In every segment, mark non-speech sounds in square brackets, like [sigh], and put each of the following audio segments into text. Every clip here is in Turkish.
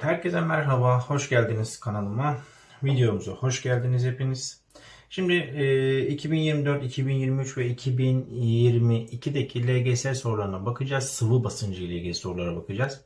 Herkese merhaba, hoş geldiniz kanalıma. Videomuza hoş geldiniz hepiniz. Şimdi e, 2024, 2023 ve 2022'deki LGS sorularına bakacağız. Sıvı basıncı ilgili sorulara bakacağız.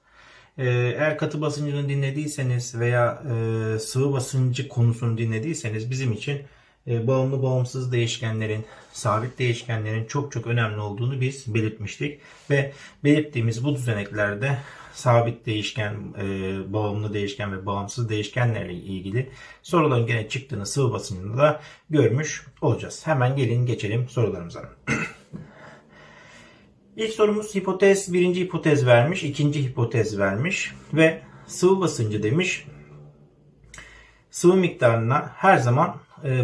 E, eğer katı basıncını dinlediyseniz veya e, sıvı basıncı konusunu dinlediyseniz bizim için e, bağımlı bağımsız değişkenlerin, sabit değişkenlerin çok çok önemli olduğunu biz belirtmiştik. Ve belirttiğimiz bu düzeneklerde sabit değişken, e, bağımlı değişken ve bağımsız değişkenlerle ilgili soruların gene çıktığını sıvı basıncında da görmüş olacağız. Hemen gelin geçelim sorularımıza. [clears throat] İlk sorumuz hipotez, birinci hipotez vermiş, ikinci hipotez vermiş ve sıvı basıncı demiş. Sıvı miktarına her zaman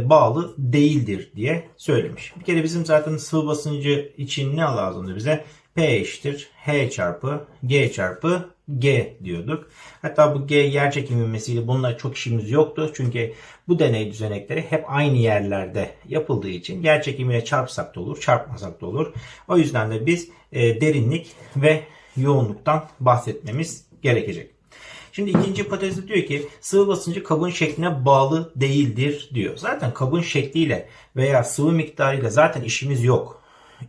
bağlı değildir diye söylemiş. Bir kere bizim zaten sıvı basıncı için ne lazımdı bize? P eşittir H çarpı G çarpı G diyorduk. Hatta bu G yer çekimi ivmesiyle bununla çok işimiz yoktu. Çünkü bu deney düzenekleri hep aynı yerlerde yapıldığı için yer çekimiyle çarpsak da olur, çarpmasak da olur. O yüzden de biz e, derinlik ve yoğunluktan bahsetmemiz gerekecek. Şimdi ikinci hipotezde diyor ki sıvı basıncı kabın şekline bağlı değildir diyor. Zaten kabın şekliyle veya sıvı miktarıyla zaten işimiz yok.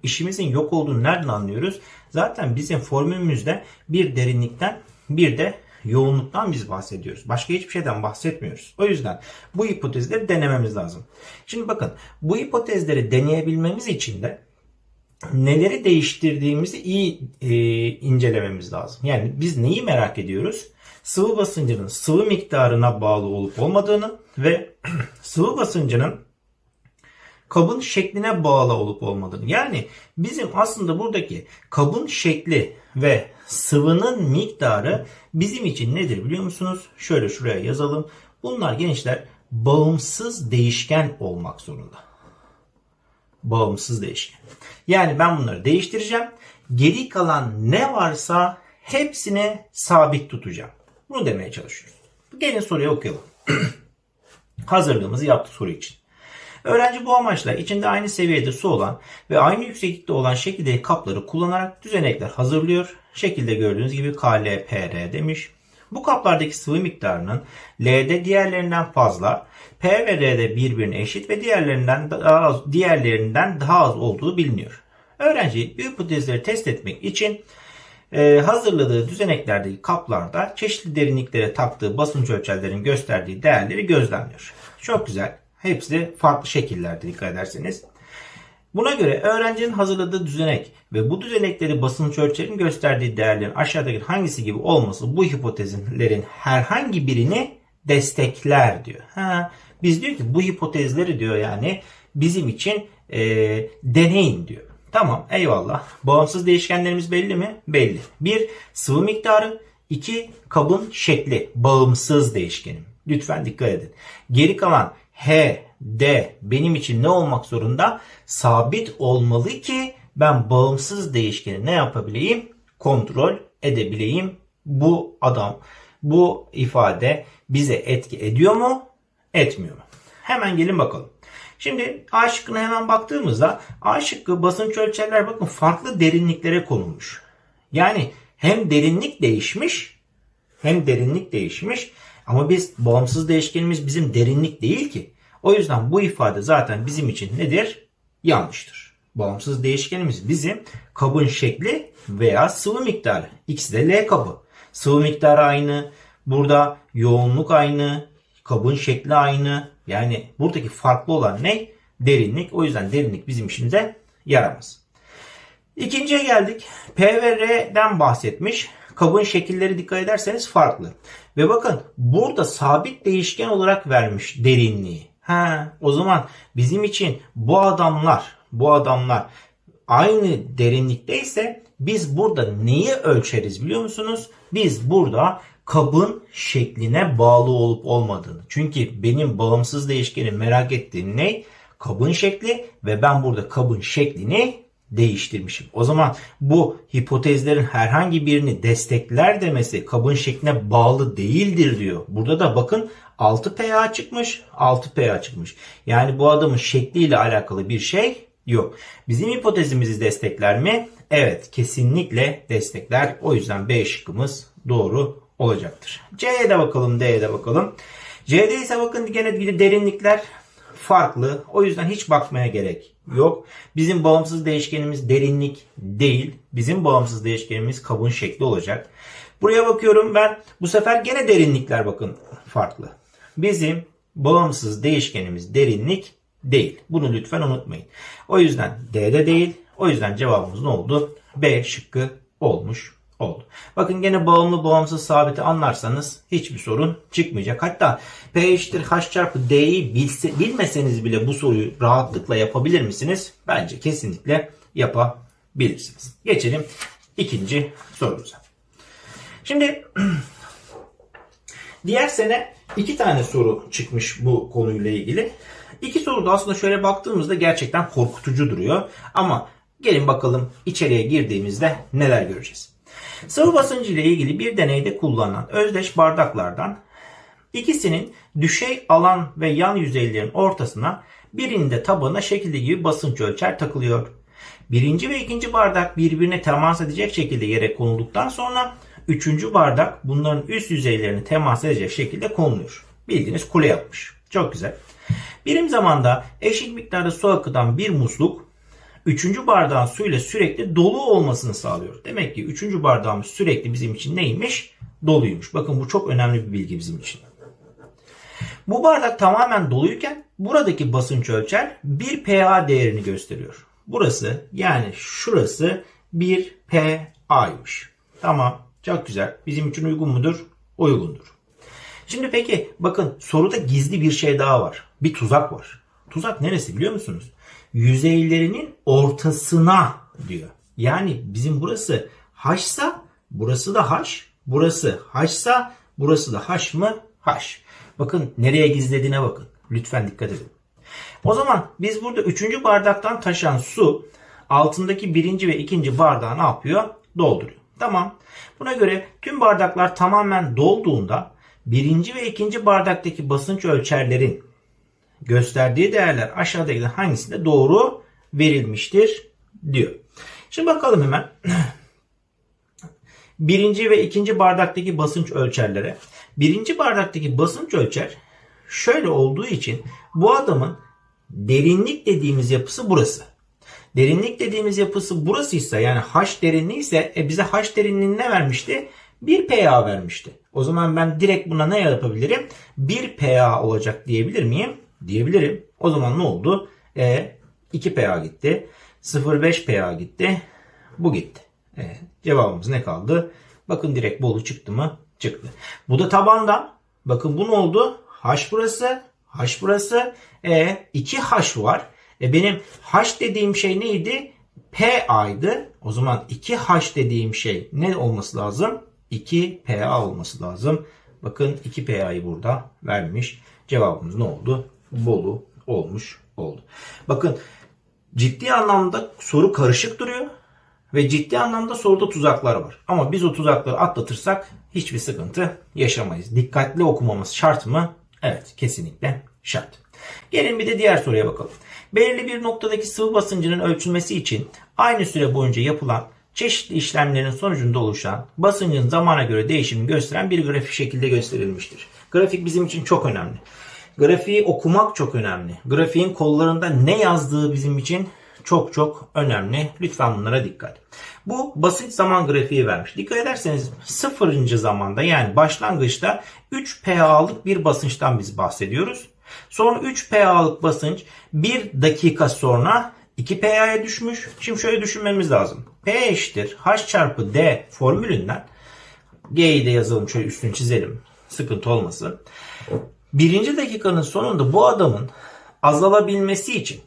İşimizin yok olduğunu nereden anlıyoruz? Zaten bizim formülümüzde bir derinlikten bir de yoğunluktan biz bahsediyoruz. Başka hiçbir şeyden bahsetmiyoruz. O yüzden bu hipotezleri denememiz lazım. Şimdi bakın bu hipotezleri deneyebilmemiz için de neleri değiştirdiğimizi iyi e, incelememiz lazım. Yani biz neyi merak ediyoruz? Sıvı basıncının sıvı miktarına bağlı olup olmadığını ve [clears throat] sıvı basıncının kabın şekline bağlı olup olmadığını. Yani bizim aslında buradaki kabın şekli ve sıvının miktarı bizim için nedir biliyor musunuz? Şöyle şuraya yazalım. Bunlar gençler bağımsız değişken olmak zorunda. Bağımsız değişken. Yani ben bunları değiştireceğim. Geri kalan ne varsa hepsini sabit tutacağım. Bunu demeye çalışıyoruz. Gelin soruyu okuyalım. [clears throat] Hazırlığımızı yaptık soru için. Öğrenci bu amaçla içinde aynı seviyede su olan ve aynı yükseklikte olan şekilde kapları kullanarak düzenekler hazırlıyor. Şekilde gördüğünüz gibi KLPR demiş. Bu kaplardaki sıvı miktarının L'de diğerlerinden fazla, P ve R'de birbirine eşit ve diğerlerinden daha az, diğerlerinden daha az olduğu biliniyor. Öğrenci bu hipotezleri test etmek için e, hazırladığı düzeneklerdeki kaplarda çeşitli derinliklere taktığı basınç ölçerlerin gösterdiği değerleri gözlemliyor. Çok güzel. Hepsi farklı şekillerde dikkat ederseniz. Buna göre öğrencinin hazırladığı düzenek ve bu düzenekleri basınç ölçerin gösterdiği değerlerin aşağıdaki hangisi gibi olması bu hipotezlerin herhangi birini destekler diyor. Ha, biz diyor ki bu hipotezleri diyor yani bizim için e, deneyin diyor. Tamam eyvallah. Bağımsız değişkenlerimiz belli mi? Belli. Bir sıvı miktarı. iki kabın şekli. Bağımsız değişkenim. Lütfen dikkat edin. Geri kalan H, D benim için ne olmak zorunda? Sabit olmalı ki ben bağımsız değişkeni ne yapabileyim? Kontrol edebileyim. Bu adam, bu ifade bize etki ediyor mu? Etmiyor mu? Hemen gelin bakalım. Şimdi A şıkkına hemen baktığımızda A şıkkı basınç ölçerler bakın farklı derinliklere konulmuş. Yani hem derinlik değişmiş hem derinlik değişmiş ama biz bağımsız değişkenimiz bizim derinlik değil ki. O yüzden bu ifade zaten bizim için nedir? Yanlıştır. Bağımsız değişkenimiz bizim kabın şekli veya sıvı miktarı. İkisi de L kabı. Sıvı miktarı aynı. Burada yoğunluk aynı. Kabın şekli aynı. Yani buradaki farklı olan ne? Derinlik. O yüzden derinlik bizim işimize yaramaz. İkinciye geldik. P ve R'den bahsetmiş. Kabın şekilleri dikkat ederseniz farklı. Ve bakın burada sabit değişken olarak vermiş derinliği. Ha, o zaman bizim için bu adamlar, bu adamlar aynı derinlikteyse biz burada neyi ölçeriz biliyor musunuz? Biz burada kabın şekline bağlı olup olmadığını. Çünkü benim bağımsız değişkenim merak ettiğim ne? Kabın şekli ve ben burada kabın şeklini değiştirmişim. O zaman bu hipotezlerin herhangi birini destekler demesi kabın şekline bağlı değildir diyor. Burada da bakın 6 PA çıkmış, 6 PA çıkmış. Yani bu adamın şekliyle alakalı bir şey yok. Bizim hipotezimizi destekler mi? Evet, kesinlikle destekler. O yüzden B şıkkımız doğru olacaktır. C'ye de bakalım, D'ye de bakalım. C'de ise bakın gene derinlikler farklı. O yüzden hiç bakmaya gerek yok. Bizim bağımsız değişkenimiz derinlik değil. Bizim bağımsız değişkenimiz kabın şekli olacak. Buraya bakıyorum ben. Bu sefer gene derinlikler bakın farklı. Bizim bağımsız değişkenimiz derinlik değil. Bunu lütfen unutmayın. O yüzden D'de değil. O yüzden cevabımız ne oldu? B şıkkı olmuş oldu. Bakın gene bağımlı bağımsız sabiti anlarsanız hiçbir sorun çıkmayacak. Hatta P eşittir H çarpı D'yi bilmeseniz bile bu soruyu rahatlıkla yapabilir misiniz? Bence kesinlikle yapabilirsiniz. Geçelim ikinci sorumuza. Şimdi [clears throat] diğer sene iki tane soru çıkmış bu konuyla ilgili. İki soru da aslında şöyle baktığımızda gerçekten korkutucu duruyor. Ama gelin bakalım içeriye girdiğimizde neler göreceğiz. Sıvı basıncı ile ilgili bir deneyde kullanılan özdeş bardaklardan ikisinin düşey alan ve yan yüzeylerin ortasına birinde tabana şekilde gibi basınç ölçer takılıyor. Birinci ve ikinci bardak birbirine temas edecek şekilde yere konulduktan sonra üçüncü bardak bunların üst yüzeylerini temas edecek şekilde konuluyor. Bildiğiniz kule yapmış. Çok güzel. Birim zamanda eşit miktarda su akıtan bir musluk üçüncü bardağın suyla sürekli dolu olmasını sağlıyor. Demek ki üçüncü bardağımız sürekli bizim için neymiş? Doluymuş. Bakın bu çok önemli bir bilgi bizim için. Bu bardak tamamen doluyken buradaki basınç ölçer 1 PA değerini gösteriyor. Burası yani şurası 1 PA'ymış. Tamam çok güzel. Bizim için uygun mudur? Uygundur. Şimdi peki bakın soruda gizli bir şey daha var. Bir tuzak var. Tuzak neresi biliyor musunuz? Yüzeylerinin ortasına diyor. Yani bizim burası haşsa burası da haş. Burası haşsa burası da haş mı? Haş. Bakın nereye gizlediğine bakın. Lütfen dikkat edin. O zaman biz burada üçüncü bardaktan taşan su altındaki birinci ve ikinci bardağı ne yapıyor? Dolduruyor. Tamam. Buna göre tüm bardaklar tamamen dolduğunda birinci ve ikinci bardaktaki basınç ölçerlerin gösterdiği değerler aşağıdakilerden hangisinde doğru verilmiştir diyor. Şimdi bakalım hemen. [clears throat] Birinci ve ikinci bardaktaki basınç ölçerlere. Birinci bardaktaki basınç ölçer şöyle olduğu için bu adamın derinlik dediğimiz yapısı burası. Derinlik dediğimiz yapısı burasıysa yani H derinliği ise e bize H derinliğini ne vermişti? 1 PA vermişti. O zaman ben direkt buna ne yapabilirim? 1 PA olacak diyebilir miyim? Diyebilirim. O zaman ne oldu? E 2 PA gitti. 0,5 PA gitti. Bu gitti. E, cevabımız ne kaldı? Bakın direkt bolu çıktı mı? Çıktı. Bu da tabanda. Bakın bu ne oldu? H burası. H burası. E 2H var. E benim H dediğim şey neydi? PA'ydı. O zaman 2H dediğim şey ne olması lazım? 2 PA olması lazım. Bakın 2 PA'yı burada vermiş. Cevabımız ne oldu? Bolu olmuş oldu. Bakın ciddi anlamda soru karışık duruyor ve ciddi anlamda soruda tuzaklar var. Ama biz o tuzakları atlatırsak hiçbir sıkıntı yaşamayız. Dikkatli okumamız şart mı? Evet kesinlikle şart. Gelin bir de diğer soruya bakalım. Belirli bir noktadaki sıvı basıncının ölçülmesi için aynı süre boyunca yapılan çeşitli işlemlerin sonucunda oluşan basıncın zamana göre değişimini gösteren bir grafik şekilde gösterilmiştir. Grafik bizim için çok önemli. Grafiği okumak çok önemli. Grafiğin kollarında ne yazdığı bizim için çok çok önemli. Lütfen bunlara dikkat. Bu basit zaman grafiği vermiş. Dikkat ederseniz sıfırıncı zamanda yani başlangıçta 3 PA'lık bir basınçtan biz bahsediyoruz. Sonra 3 PA'lık basınç 1 dakika sonra 2 PA'ya düşmüş. Şimdi şöyle düşünmemiz lazım. P eşittir H çarpı D formülünden G'yi de yazalım şöyle üstünü çizelim. Sıkıntı olmasın. Birinci dakikanın sonunda bu adamın azalabilmesi için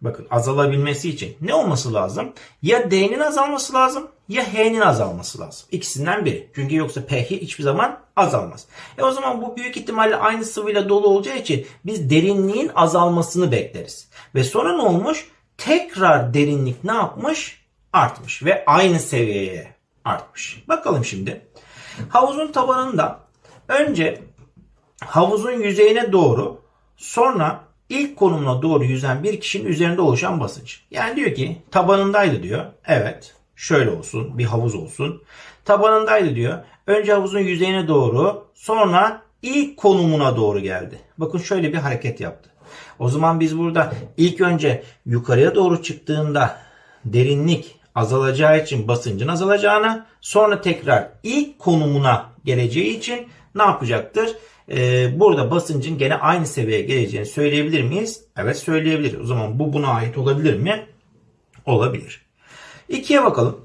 bakın azalabilmesi için ne olması lazım? Ya D'nin azalması lazım ya H'nin azalması lazım. İkisinden biri. Çünkü yoksa P hiçbir zaman azalmaz. E o zaman bu büyük ihtimalle aynı sıvıyla dolu olacağı için biz derinliğin azalmasını bekleriz. Ve sonra ne olmuş? Tekrar derinlik ne yapmış? Artmış ve aynı seviyeye artmış. Bakalım şimdi. Havuzun tabanında önce havuzun yüzeyine doğru sonra ilk konumuna doğru yüzen bir kişinin üzerinde oluşan basınç. Yani diyor ki tabanındaydı diyor. Evet. şöyle olsun. Bir havuz olsun. Tabanındaydı diyor. Önce havuzun yüzeyine doğru sonra ilk konumuna doğru geldi. Bakın şöyle bir hareket yaptı. O zaman biz burada ilk önce yukarıya doğru çıktığında derinlik azalacağı için basıncın azalacağını sonra tekrar ilk konumuna geleceği için ne yapacaktır? Ee, burada basıncın gene aynı seviyeye geleceğini söyleyebilir miyiz? Evet söyleyebiliriz. O zaman bu buna ait olabilir mi? Olabilir. İkiye bakalım.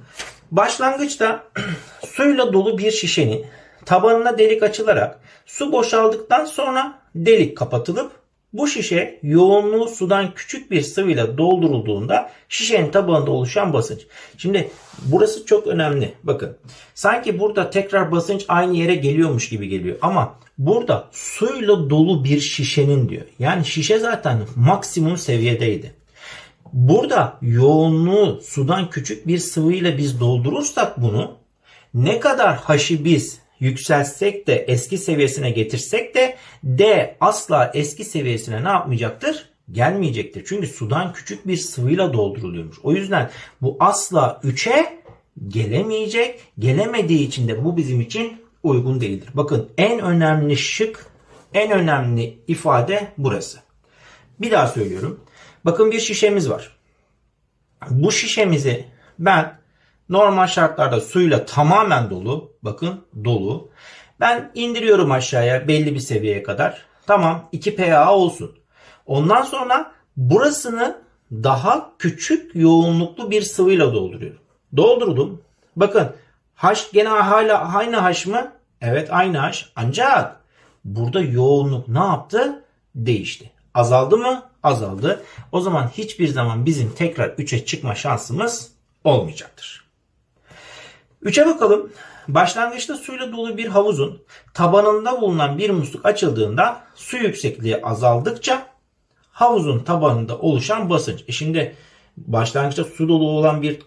Başlangıçta [clears throat] suyla dolu bir şişenin tabanına delik açılarak su boşaldıktan sonra delik kapatılıp bu şişe yoğunluğu sudan küçük bir sıvıyla doldurulduğunda şişenin tabanında oluşan basınç. Şimdi burası çok önemli. Bakın sanki burada tekrar basınç aynı yere geliyormuş gibi geliyor. Ama burada suyla dolu bir şişenin diyor. Yani şişe zaten maksimum seviyedeydi. Burada yoğunluğu sudan küçük bir sıvıyla biz doldurursak bunu ne kadar haşı biz yükseltsek de eski seviyesine getirsek de D asla eski seviyesine ne yapmayacaktır? Gelmeyecektir. Çünkü sudan küçük bir sıvıyla dolduruluyormuş. O yüzden bu asla 3'e gelemeyecek. Gelemediği için de bu bizim için uygun değildir. Bakın en önemli şık, en önemli ifade burası. Bir daha söylüyorum. Bakın bir şişemiz var. Bu şişemizi ben normal şartlarda suyla tamamen dolu. Bakın dolu. Ben indiriyorum aşağıya belli bir seviyeye kadar. Tamam 2 PA olsun. Ondan sonra burasını daha küçük yoğunluklu bir sıvıyla dolduruyorum. Doldurdum. Bakın H gene hala aynı H mı? Evet aynı H. Ancak burada yoğunluk ne yaptı? Değişti. Azaldı mı? Azaldı. O zaman hiçbir zaman bizim tekrar 3'e çıkma şansımız olmayacaktır. 3'e bakalım. Başlangıçta suyla dolu bir havuzun tabanında bulunan bir musluk açıldığında su yüksekliği azaldıkça havuzun tabanında oluşan basınç. E şimdi başlangıçta su dolu olan bir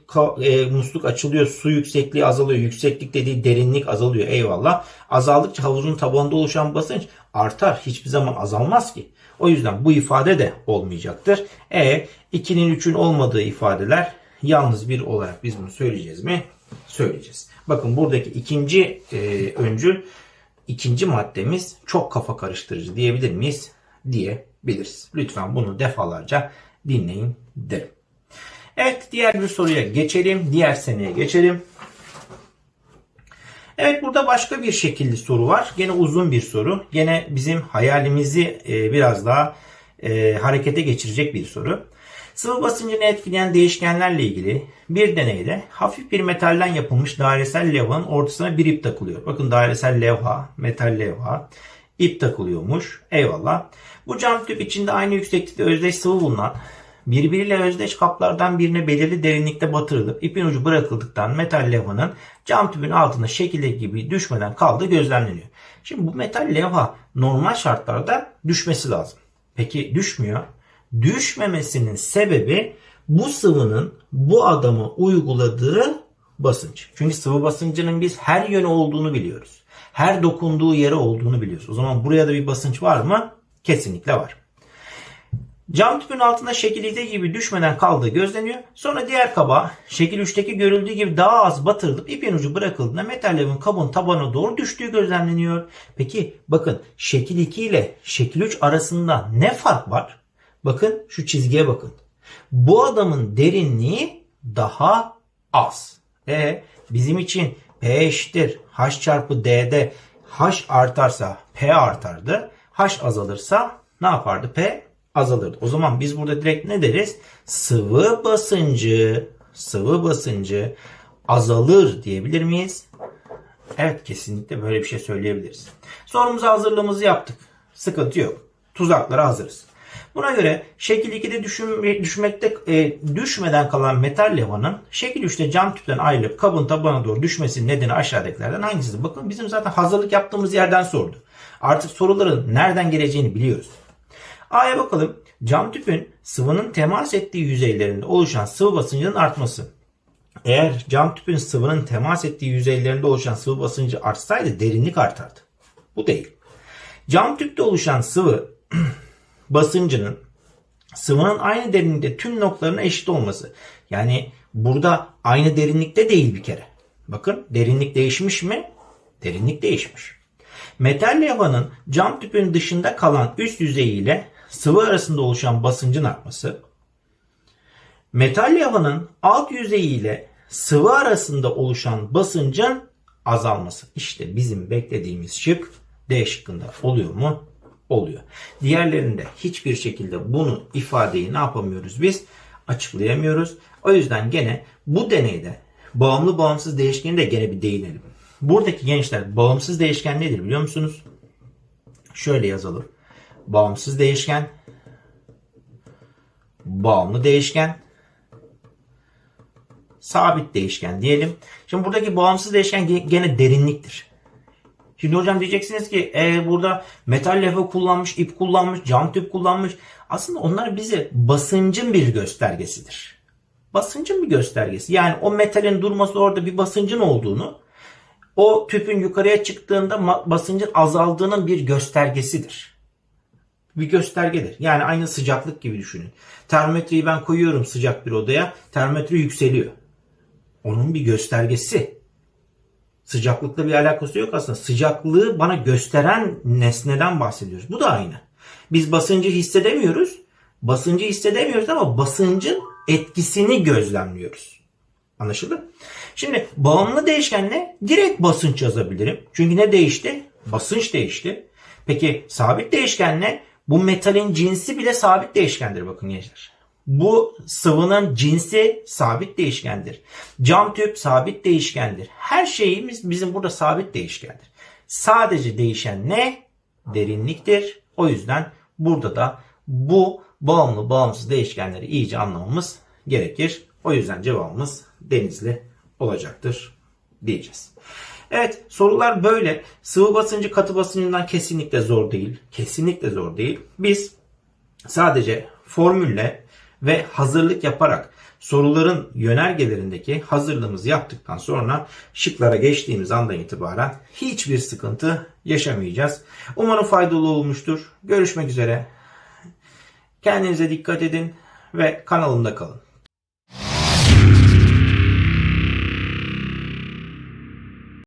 e, musluk açılıyor. Su yüksekliği azalıyor. Yükseklik dediği derinlik azalıyor. Eyvallah. Azaldıkça havuzun tabanında oluşan basınç artar. Hiçbir zaman azalmaz ki. O yüzden bu ifade de olmayacaktır. E 2'nin 3'ün olmadığı ifadeler yalnız bir olarak biz bunu söyleyeceğiz mi? Söyleyeceğiz. Bakın buradaki ikinci e, öncül ikinci maddemiz çok kafa karıştırıcı diyebilir miyiz? Diyebiliriz. Lütfen bunu defalarca dinleyin derim. Evet diğer bir soruya geçelim. Diğer seneye geçelim. Evet burada başka bir şekilli soru var. Gene uzun bir soru. Gene bizim hayalimizi e, biraz daha e, harekete geçirecek bir soru. Sıvı basıncını etkileyen değişkenlerle ilgili bir deneyde hafif bir metalden yapılmış dairesel levhanın ortasına bir ip takılıyor. Bakın dairesel levha, metal levha, ip takılıyormuş. Eyvallah. Bu cam tüp içinde aynı yükseklikte özdeş sıvı bulunan birbiriyle özdeş kaplardan birine belirli derinlikte batırılıp ipin ucu bırakıldıktan metal levhanın cam tüpün altında şekilde gibi düşmeden kaldığı gözlemleniyor. Şimdi bu metal levha normal şartlarda düşmesi lazım. Peki düşmüyor. Düşmemesinin sebebi bu sıvının bu adama uyguladığı basınç. Çünkü sıvı basıncının biz her yönü olduğunu biliyoruz. Her dokunduğu yere olduğunu biliyoruz. O zaman buraya da bir basınç var mı? Kesinlikle var. Cam tüpün altında şekil 2 gibi düşmeden kaldığı gözleniyor. Sonra diğer kaba şekil 3'teki görüldüğü gibi daha az batırılıp ipin ucu bırakıldığında metal levin kabın tabanına doğru düştüğü gözlemleniyor. Peki bakın şekil 2 ile şekil 3 arasında ne fark var? Bakın şu çizgiye bakın. Bu adamın derinliği daha az. E bizim için P eşittir H çarpı D'de H artarsa P artardı. H azalırsa ne yapardı? P azalırdı. O zaman biz burada direkt ne deriz? Sıvı basıncı, sıvı basıncı azalır diyebilir miyiz? Evet kesinlikle böyle bir şey söyleyebiliriz. Sorumuza hazırlığımızı yaptık. Sıkıntı yok. Tuzaklara hazırız. Buna göre şekil 2'de düşme, düşmekte e, düşmeden kalan metal levhanın şekil 3'te cam tüpten ayrılıp kabın tabana doğru düşmesinin nedeni aşağıdakilerden hangisidir? Bakın bizim zaten hazırlık yaptığımız yerden sordu. Artık soruların nereden geleceğini biliyoruz. A'ya bakalım. Cam tüpün sıvının temas ettiği yüzeylerinde oluşan sıvı basıncının artması. Eğer cam tüpün sıvının temas ettiği yüzeylerinde oluşan sıvı basıncı artsaydı derinlik artardı. Bu değil. Cam tüpte oluşan sıvı [clears throat] basıncının sıvının aynı derinlikte tüm noktalarının eşit olması. Yani burada aynı derinlikte değil bir kere. Bakın derinlik değişmiş mi? Derinlik değişmiş. Metal levhanın cam tüpün dışında kalan üst yüzeyi ile sıvı arasında oluşan basıncın artması. Metal levhanın alt yüzeyi ile sıvı arasında oluşan basıncın azalması. İşte bizim beklediğimiz şık D şıkkında oluyor mu? Oluyor. Diğerlerinde hiçbir şekilde bunu ifadeyi ne yapamıyoruz biz? Açıklayamıyoruz. O yüzden gene bu deneyde bağımlı bağımsız değişkeni de gene bir değinelim. Buradaki gençler bağımsız değişken nedir biliyor musunuz? Şöyle yazalım. Bağımsız değişken, bağımlı değişken, sabit değişken diyelim. Şimdi buradaki bağımsız değişken ge- gene derinliktir. Şimdi hocam diyeceksiniz ki e, burada metal levha kullanmış, ip kullanmış, cam tüp kullanmış. Aslında onlar bize basıncın bir göstergesidir. Basıncın bir göstergesi. Yani o metalin durması orada bir basıncın olduğunu, o tüpün yukarıya çıktığında basıncın azaldığının bir göstergesidir. Bir göstergedir. Yani aynı sıcaklık gibi düşünün. Termometreyi ben koyuyorum sıcak bir odaya, termometre yükseliyor. Onun bir göstergesi. Sıcaklıkla bir alakası yok aslında. Sıcaklığı bana gösteren nesneden bahsediyoruz. Bu da aynı. Biz basıncı hissedemiyoruz. Basıncı hissedemiyoruz ama basıncın etkisini gözlemliyoruz. Anlaşıldı? Şimdi bağımlı değişkenle direkt basınç yazabilirim. Çünkü ne değişti? Basınç değişti. Peki sabit değişkenle bu metalin cinsi bile sabit değişkendir bakın gençler. Bu sıvının cinsi sabit değişkendir. Cam tüp sabit değişkendir. Her şeyimiz bizim burada sabit değişkendir. Sadece değişen ne? Derinliktir. O yüzden burada da bu bağımlı bağımsız değişkenleri iyice anlamamız gerekir. O yüzden cevabımız denizli olacaktır diyeceğiz. Evet sorular böyle. Sıvı basıncı katı basıncından kesinlikle zor değil. Kesinlikle zor değil. Biz sadece formülle ve hazırlık yaparak soruların yönergelerindeki hazırlığımızı yaptıktan sonra şıklara geçtiğimiz andan itibaren hiçbir sıkıntı yaşamayacağız. Umarım faydalı olmuştur. Görüşmek üzere. Kendinize dikkat edin ve kanalımda kalın.